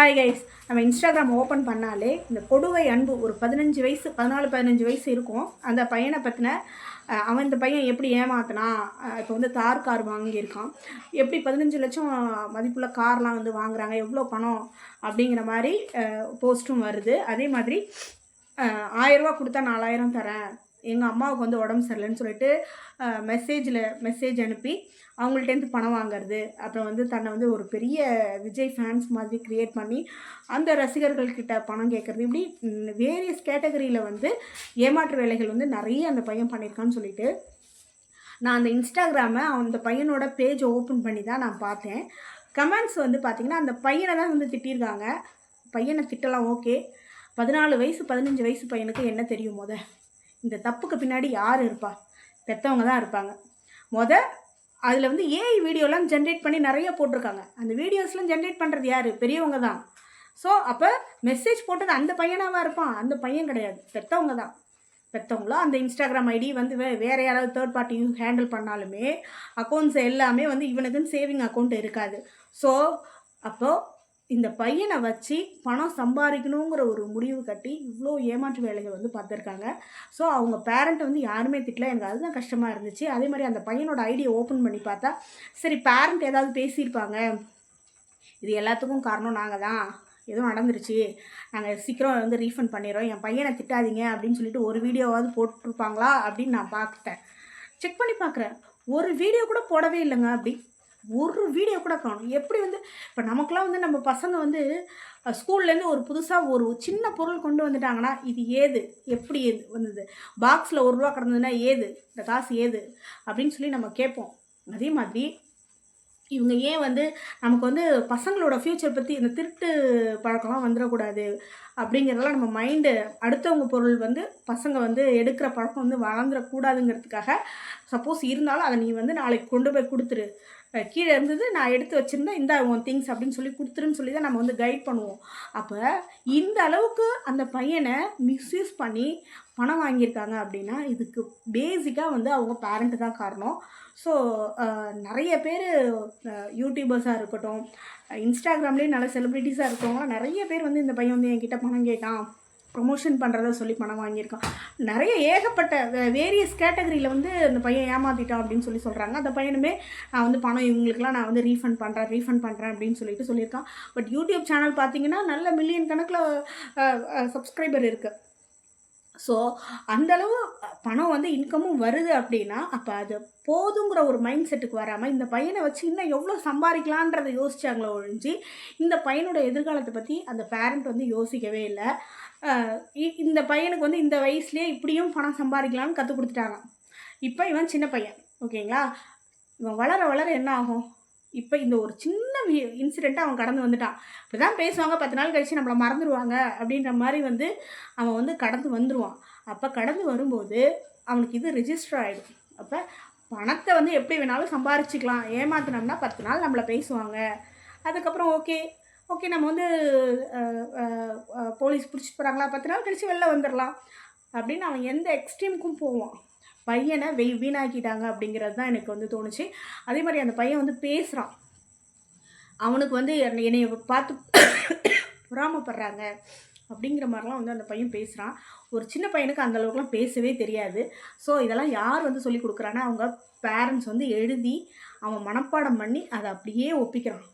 Hi guys நம்ம Instagram open பண்ணாலே இந்த கொடுவை அன்பு ஒரு பதினஞ்சு வயசு பதினாலு பதினஞ்சு வயசு இருக்கும். அந்த பையனை பற்றின அவன் இந்த பையன் எப்படி ஏமாத்தினா இப்போ வந்து தார் கார் வாங்கியிருக்கான். எப்படி பதினஞ்சு லட்சம் மதிப்புள்ள கார்லாம் வந்து வாங்குறாங்க எவ்வளோ பணம் அப்படிங்கிற மாதிரி போஸ்ட்டும் வருது. அதே மாதிரி ஆயிரரூவா கொடுத்தா நாலாயிரம் தரேன். எங்கள் அம்மாவுக்கு வந்து உடம்பு சரியில்லைன்னு சொல்லிட்டு மெசேஜில் மெசேஜ் அனுப்பி அவங்கள்ட்டேருந்து பணம் வாங்குறது அப்புறம் வந்து தன்னை வந்து ஒரு பெரிய விஜய் ஃபேன்ஸ் மாதிரி க்ரியேட் பண்ணி அந்த ரசிகர்கள்கிட்ட பணம் கேட்குறது இப்படி வேரியஸ் கேட்டகரியில் வந்து ஏமாற்று வேலைகள் வந்து நிறைய அந்த பையன் பண்ணியிருக்கான்னு சொல்லிட்டு நான் அந்த இன்ஸ்டாகிராமை அந்த பையனோட பேஜை ஓப்பன் பண்ணி தான் நான் பார்த்தேன். கமெண்ட்ஸ் வந்து பார்த்திங்கன்னா அந்த பையனை தான் வந்து திட்டியிருக்காங்க. பையனை திட்டலாம் ஓகே பதினாலு வயசு பதினஞ்சு வயசு பையனுக்கு என்ன தெரியும் முத? இந்த தப்புக்கு பின்னாடி யார் இருப்பா? பெற்றவங்க தான் இருப்பாங்க. முத அதில் வந்து ஏஐ வீடியோலாம் ஜென்ரேட் பண்ணி நிறைய போட்டிருக்காங்க. அந்த வீடியோஸ்லாம் ஜென்ரேட் பண்ணுறது யார்? பெரியவங்க தான். ஸோ அப்போ மெசேஜ் போட்டது அந்த பையனாவாக இருப்பான்? அந்த பையன் கிடையாது. பெற்றவங்க தான். பெற்றவங்களோ அந்த இன்ஸ்டாகிராம் ஐடி வந்து வே வேறு யாராவது தேர்ட் பார்ட்டி ஹேண்டில் பண்ணாலுமே அக்கௌண்ட்ஸ் எல்லாமே வந்து இவனுக்குன்னு சேவிங் அக்கௌண்ட் இருக்காது. ஸோ அப்போது இந்த பையனை வச்சு பணம் சம்பாதிக்கணுங்கிற ஒரு முடிவு கட்டி இவ்வளோ ஏமாற்று வேலைகள் வந்து பார்த்துருக்காங்க. ஸோ அவங்க பேரண்ட் வந்து யாருமே திட்டல. எனக்கு அதுதான் கஷ்டமாக இருந்துச்சு. அதே மாதிரி அந்த பையனோட ஐடியை ஓப்பன் பண்ணி பார்த்தா சரி பேரண்ட் ஏதாவது பேசியிருப்பாங்க. இது எல்லாத்துக்கும் காரணம் நாங்கள் தான். எதுவும் நடந்துருச்சு. நாங்கள் சீக்கிரம் வந்து ரீஃபண்ட் பண்ணிடுறோம். என் பையனை திட்டாதீங்க அப்படின்னு சொல்லிட்டு ஒரு வீடியோவாவது போட்டிருப்பாங்களா அப்படின்னு நான் பார்த்துட்டேன். செக் பண்ணி பார்க்குறேன். ஒரு வீடியோ கூட போடவே இல்லைங்க அப்படி. ஒரு வீடியோ கூட காணும். எப்படி வந்து இப்போ நமக்குலாம் வந்து நம்ம பசங்க வந்து ஸ்கூல்லேருந்து ஒரு புதுசாக ஒரு சின்ன பொருள் கொண்டு வந்துட்டாங்கன்னா இது ஏது? எப்படி ஏது வந்தது? பாக்ஸில் ஒரு ரூபா கிடந்ததுன்னா ஏது? இந்த காசு ஏது? அப்படின்னு சொல்லி நம்ம கேட்போம். அதே மாதிரி இவங்க ஏன் வந்து நமக்கு வந்து பசங்களோட ஃப்யூச்சர் பற்றி இந்த திருட்டு பழக்கம்லாம் வந்துடக்கூடாது அப்படிங்கிறதெல்லாம் நம்ம மைண்டு அடுத்தவங்க பொருள் வந்து பசங்க வந்து எடுக்கிற பழக்கம் வந்து வளர்ந்துடக்கூடாதுங்கிறதுக்காக சப்போஸ் இருந்தாலும் அதை நீ வந்து நாளைக்கு கொண்டு போய் கொடுத்துரு. கீழே இருந்தது நான் எடுத்து வச்சுருந்தேன் இந்த உன் திங்ஸ் அப்படின்னு சொல்லி கொடுத்துருன்னு சொல்லி தான் நம்ம வந்து கைட் பண்ணுவோம். அப்போ இந்த அளவுக்கு அந்த பையனை மிஸ்யூஸ் பண்ணி பணம் வாங்கியிருக்காங்க அப்படின்னா இதுக்கு பேசிக்காக வந்து அவங்க பேரண்ட்டு தான் காரணம். ஸோ நிறைய பேர் யூடியூபர்ஸாக இருக்கட்டும் இன்ஸ்டாகிராம்லேயும் நல்ல செலிப்ரிட்டிஸாக இருக்கவங்களாம் நிறைய பேர் வந்து இந்த பையன் வந்து என்கிட்ட பணம் கேட்டான். ப்ரொமோஷன் பண்ணுறத சொல்லி பணம் வாங்கியிருக்கான். நிறைய ஏகப்பட்ட வேரியஸ் கேட்டகரியில் வந்து அந்த பையன் ஏமாற்றிட்டான் அப்படின்னு சொல்லி சொல்கிறாங்க அந்த பையனுமே நான் வந்து பணம் இவங்களுக்குலாம் நான் வந்து ரீஃபண்ட் பண்ணுறேன் ரீஃபண்ட் பண்ணுறேன் அப்படின்னு சொல்லிட்டு சொல்லியிருக்கான். பட் யூடியூப் சேனல் பார்த்தீங்கன்னா நல்ல மில்லியன் கணக்கில் சப்ஸ்கிரைபர் இருக்குது ஸோ அந்தளவு பணம் வந்து இன்கமும் வருது அப்படின்னா அப்போ அது போதுங்கிற ஒரு மைண்ட் செட்டுக்கு வராமல் இந்த பையனை வச்சு இன்னும் எவ்வளோ சம்பாதிக்கலான்றதை யோசிச்சாங்களோ ஒழிஞ்சு இந்த பையனோட எதிர்காலத்தை பற்றி அந்த பேரண்ட் வந்து யோசிக்கவே இல்லை. இந்த பையனுக்கு வந்து இந்த வயசுலேயே இப்படியும் பணம் சம்பாதிக்கலாம்னு கற்றுக் கொடுத்துட்டாங்க இப்போ இவன் சின்ன பையன் ஓகேங்களா? இவன் வளர வளர என்ன ஆகும்? இப்போ இந்த ஒரு சின்ன இன்சிடெண்ட்டை அவன் கடந்து வந்துட்டான். இப்போ தான் பேசுவாங்க பத்து நாள் கழித்து நம்மளை மறந்துடுவாங்க அப்படின்ற மாதிரி வந்து அவன் வந்து கடந்து வந்துடுவான் அப்போ கடந்து வரும்போது அவனுக்கு இது ரிஜிஸ்டர் ஆகிடும் அப்போ பணத்தை வந்து எப்படி வேணாலும் சம்பாரிச்சிக்கலாம். ஏமாத்தினோம்னா பத்து நாள் நம்மளை பேசுவாங்க. அதுக்கப்புறம் ஓகே ஓகே நம்ம வந்து போலீஸ் பிடிச்சிட்டு போகிறாங்களா பத்து நாள் கழித்து வெளில வந்துடலாம் அப்படின்னு அவன் எந்த எக்ஸ்ட்ரீமுக்கும் போவான். பையனை வெய் வீணாக்கிட்டாங்க அப்படிங்கிறது தான் எனக்கு வந்து தோணுச்சு. அதே மாதிரி அந்த பையன் வந்து பேசுகிறான் அவனுக்கு வந்து என்னை பார்த்து பொறாமப்படுறாங்க அப்படிங்கிற மாதிரிலாம் வந்து அந்த பையன் பேசுகிறான் ஒரு சின்ன பையனுக்கு அந்த அளவுக்குலாம் பேசவே தெரியாது. ஸோ இதெல்லாம் யார் வந்து சொல்லி கொடுக்குறான்னா அவங்க பேரண்ட்ஸ் வந்து எழுதி அவன் மனப்பாடம் பண்ணி அதை அப்படியே ஒப்பிக்கிறான்.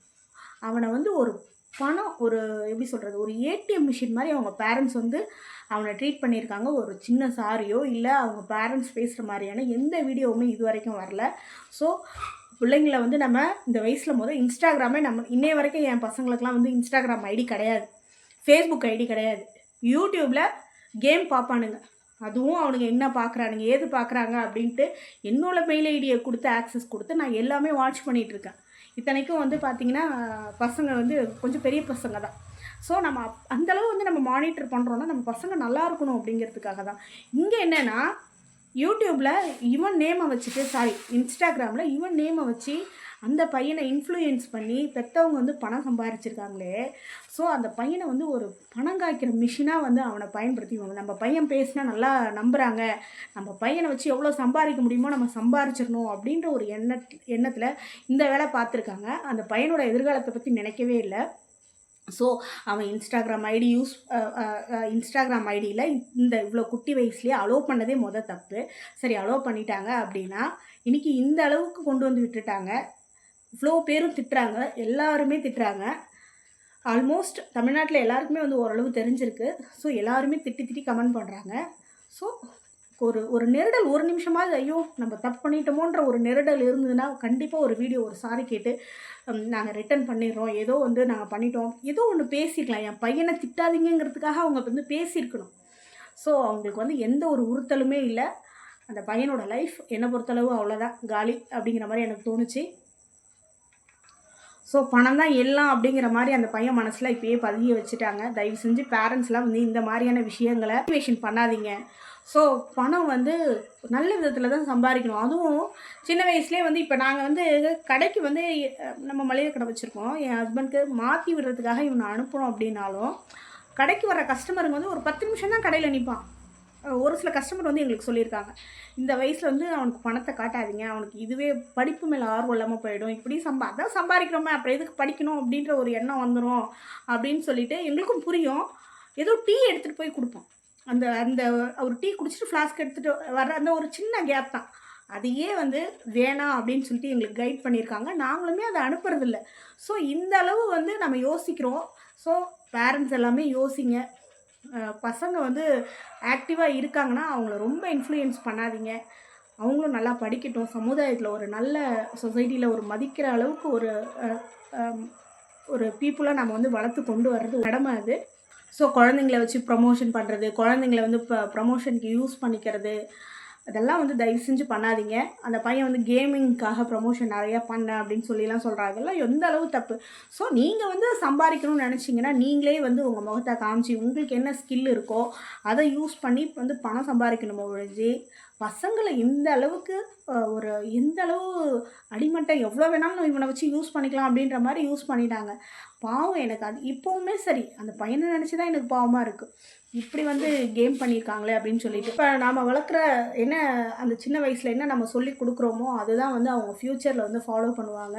அவனை வந்து ஒரு பணம் ஒரு எப்படி சொல்கிறது ஒரு ஏடிஎம் மிஷின் மாதிரி அவங்க பேரண்ட்ஸ் வந்து அவனை ட்ரீட் பண்ணியிருக்காங்க. ஒரு சின்ன சாரியோ இல்லை அவங்க பேரண்ட்ஸ் பேசுகிற மாதிரியான எந்த வீடியோவுமே இது வரைக்கும் வரல. ஸோ பிள்ளைங்களை வந்து நம்ம இந்த வயசில் முதல் இன்ஸ்டாகிராமே நம்ம இன்னைய வரைக்கும் என் பசங்களுக்குலாம் வந்து இன்ஸ்டாகிராம் ஐடி கிடையாது. ஃபேஸ்புக் ஐடி கிடையாது. யூடியூப்பில் கேம் பார்ப்பானுங்க. அதுவும் அவனுங்க என்ன பார்க்குறானுங்க ஏது பார்க்குறாங்க அப்படின்ட்டு என்னோட மெயில் ஐடியை கொடுத்து ஆக்சஸ் கொடுத்து நான் எல்லாமே வாட்ச் பண்ணிகிட்ருக்கேன் இத்தனைக்கும் வந்து பார்த்திங்கன்னா பசங்க வந்து கொஞ்சம் பெரிய பசங்க தான். ஸோ நம்ம அந்தளவு வந்து நம்ம மானிட்டர் பண்ணுறோன்னா நம்ம பசங்க நல்லா இருக்கணும் அப்படிங்கிறதுக்காக தான். இங்கே என்னென்னா யூடியூப்பில் இவன் நேமை வச்சுட்டு சாரி இன்ஸ்டாகிராமில் இவன் நேமை வச்சு அந்த பையனை இன்ஃப்ளூயன்ஸ் பண்ணி பெற்றவங்க வந்து பணம் சம்பாரிச்சிருக்காங்களே. ஸோ அந்த பையனை வந்து ஒரு பணம் காய்க்கிற மிஷினாக வந்து அவனை பயன்படுத்தி நம்ம பையன் பேசினா நல்லா நம்புகிறாங்க நம்ம பையனை வச்சு எவ்வளோ சம்பாதிக்க முடியுமோ நம்ம சம்பாரிச்சிடணும் அப்படின்ற ஒரு எண்ண எண்ணத்தில் இந்த வேலை பார்த்துருக்காங்க. அந்த பையனோட எதிர்காலத்தை பற்றி நினைக்கவே இல்லை. ஸோ அவன் இன்ஸ்டாகிராம் ஐடி யூஸ் இன்ஸ்டாகிராம் ஐடியில் இந்த இவ்வளோ குட்டி வயசுலேயே அலோவ் பண்ணதே முத தப்பு. சரி அலோவ் பண்ணிட்டாங்க அப்படின்னா இன்றைக்கி இந்த அளவுக்கு கொண்டு வந்து விட்டுட்டாங்க. இவ்வளோ பேரும் திட்டுறாங்க எல்லாருமே திட்டுறாங்க. ஆல்மோஸ்ட் தமிழ்நாட்டில் எல்லாருக்குமே வந்து ஓரளவு தெரிஞ்சிருக்கு. ஸோ எல்லாருமே திட்டி திட்டி கமெண்ட் பண்ணுறாங்க ஸோ ஒரு ஒரு நெருடல் ஒரு நிமிஷமாவது ஐயோ நம்ம தப்பு பண்ணிட்டோமோன்ற ஒரு நெருடல் இருந்ததுன்னா கண்டிப்பாக ஒரு வீடியோ ஒரு சாரி கேட்டு நாங்கள் ரிட்டர்ன் பண்ணிடுறோம். ஏதோ வந்து நாங்கள் பண்ணிட்டோம். ஏதோ ஒன்று பேசிக்கலாம். என் பையனை திட்டாதீங்கிறதுக்காக அவங்க வந்து பேசியிருக்கணும். ஸோ அவங்களுக்கு வந்து எந்த ஒரு உறுத்தலுமே இல்லை. அந்த பையனோட லைஃப் என்னை பொறுத்தளவு அவ்வளோதான் காலி அப்படிங்கிற மாதிரி எனக்கு தோணுச்சு. ஸோ பணம் தான் எல்லாம் அப்படிங்கிற மாதிரி அந்த பையன் மனசில் இப்பயே பதிய வச்சுட்டாங்க. தயவு செஞ்சு பேரண்ட்ஸ்லாம் வந்து இந்த மாதிரியான விஷயங்களை மோட்டிவேஷன் பண்ணாதீங்க. ஸோ பணம் வந்து நல்ல விதத்தில் தான் சம்பாதிக்கணும். அதுவும் சின்ன வயசுலேயே வந்து இப்போ நாங்கள் வந்து கடைக்கு வந்து நம்ம மளிகை கடை வச்சுருக்கோம். என் ஹஸ்பண்ட்க்கு மாற்றி விடுறதுக்காக இவனை அனுப்புகிறோம் அப்படின்னாலும் கடைக்கு வர கஸ்டமருங்க வந்து ஒரு பத்து நிமிஷம் தான் கடையில் நிற்பான் ஒரு சில கஸ்டமர் வந்து எங்களுக்கு சொல்லியிருக்காங்க. இந்த வயசில் வந்து அவனுக்கு பணத்தை காட்டாதீங்க. அவனுக்கு இதுவே படிப்பு மேலே ஆர்வம் இல்லாமல் போயிடும். இப்படி சம்பா அதான் சம்பாதிக்கிறோமே அப்புறம் எதுக்கு படிக்கணும் அப்படின்ற ஒரு எண்ணம் வந்துடும் அப்படின்னு சொல்லிட்டு எங்களுக்கும் புரியும். ஏதோ டீ எடுத்துகிட்டு போய் கொடுப்போம். அந்த அந்த ஒரு டீ குடிச்சிட்டு ஃப்ளாஸ்க் எடுத்துகிட்டு வர அந்த ஒரு சின்ன கேப் தான். அதையே வந்து வேணாம் அப்படின்னு சொல்லிட்டு எங்களுக்கு கைட் பண்ணியிருக்காங்க. நாங்களுமே அதை அனுப்புறதில்ல. ஸோ இந்த அளவு வந்து நம்ம யோசிக்கிறோம். ஸோ பேரண்ட்ஸ் எல்லாமே யோசிங்க. பசங்க வந்து ஆக்டிவாக இருக்காங்கன்னா அவங்கள ரொம்ப இன்ஃப்ளூயன்ஸ் பண்ணாதீங்க. அவங்களும் நல்லா படிக்கட்டும். சமுதாயத்தில் ஒரு நல்ல சொசைட்டியில் ஒரு மதிக்கிற அளவுக்கு ஒரு ஒரு பீப்புளாக நம்ம வந்து வளர்த்து கொண்டு வர்றது கடமை அது. ஸோ குழந்தைங்கள வச்சு ப்ரமோஷன் பண்ணுறது குழந்தைங்கள வந்து இப்போ ப்ரமோஷனுக்கு யூஸ் பண்ணிக்கிறது அதெல்லாம் வந்து தயவு செஞ்சு பண்ணாதீங்க. அந்த பையன் வந்து கேமிங்க்காக ப்ரமோஷன் நிறையா பண்ண அப்படின்னு சொல்லிலாம் சொல்கிறாங்க அதெல்லாம் எந்த அளவு தப்பு? ஸோ நீங்கள் வந்து சம்பாதிக்கணும்னு நினச்சிங்கன்னா நீங்களே வந்து உங்கள் முகத்தை காமிச்சு உங்களுக்கு என்ன ஸ்கில் இருக்கோ அதை யூஸ் பண்ணி வந்து பணம் சம்பாதிக்கணும் ஒழிஞ்சு பசங்களை இந்த அளவுக்கு ஒரு எந்த அளவு அடிமட்டம் எவ்வளோ வேணாலும் இவனை வச்சு யூஸ் பண்ணிக்கலாம் அப்படின்ற மாதிரி யூஸ் பண்ணிட்டாங்க. பாவம் எனக்கு அது இப்போவுமே சரி. அந்த பையனை நினச்சி தான் எனக்கு பாவமாக இருக்குது இப்படி வந்து கேம் பண்ணியிருக்காங்களே அப்படின்னு சொல்லிட்டு. இப்போ நாம் வளர்க்குற என்ன அந்த சின்ன வயசில் என்ன நம்ம சொல்லி கொடுக்குறோமோ அதுதான் வந்து அவங்க ஃப்யூச்சரில் வந்து ஃபாலோ பண்ணுவாங்க.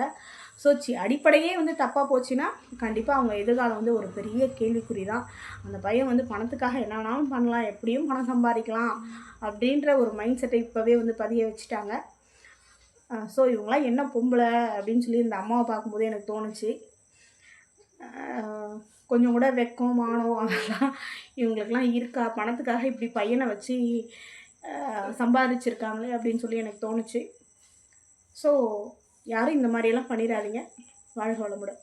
ஸோ சி அடிப்படையே வந்து தப்பாக போச்சுன்னா கண்டிப்பாக அவங்க எதிர்காலம் வந்து ஒரு பெரிய கேள்விக்குறி தான் அந்த பையன் வந்து பணத்துக்காக என்ன வேணாலும் பண்ணலாம் எப்படியும் பணம் சம்பாதிக்கலாம் அப்படின்ற ஒரு மைண்ட் செட்டை இப்போவே வந்து பதிய வச்சுட்டாங்க. ஸோ இவங்களாம் என்ன பொம்பளை அப்படின்னு சொல்லி இந்த அம்மாவை பார்க்கும்போது எனக்கு தோணுச்சு. கொஞ்சம் கூட வெக்கம் மானம் அதெல்லாம் இவங்களுக்கெல்லாம் இருக்கா? பணத்துக்காக இப்படி பையனை வச்சு சம்பாதிச்சிருக்காங்களே அப்படின்னு சொல்லி எனக்கு தோணுச்சு. ஸோ யாரும் இந்த மாதிரியெல்லாம் பண்ணிடாதீங்க. வாழ்க வளமுடன்.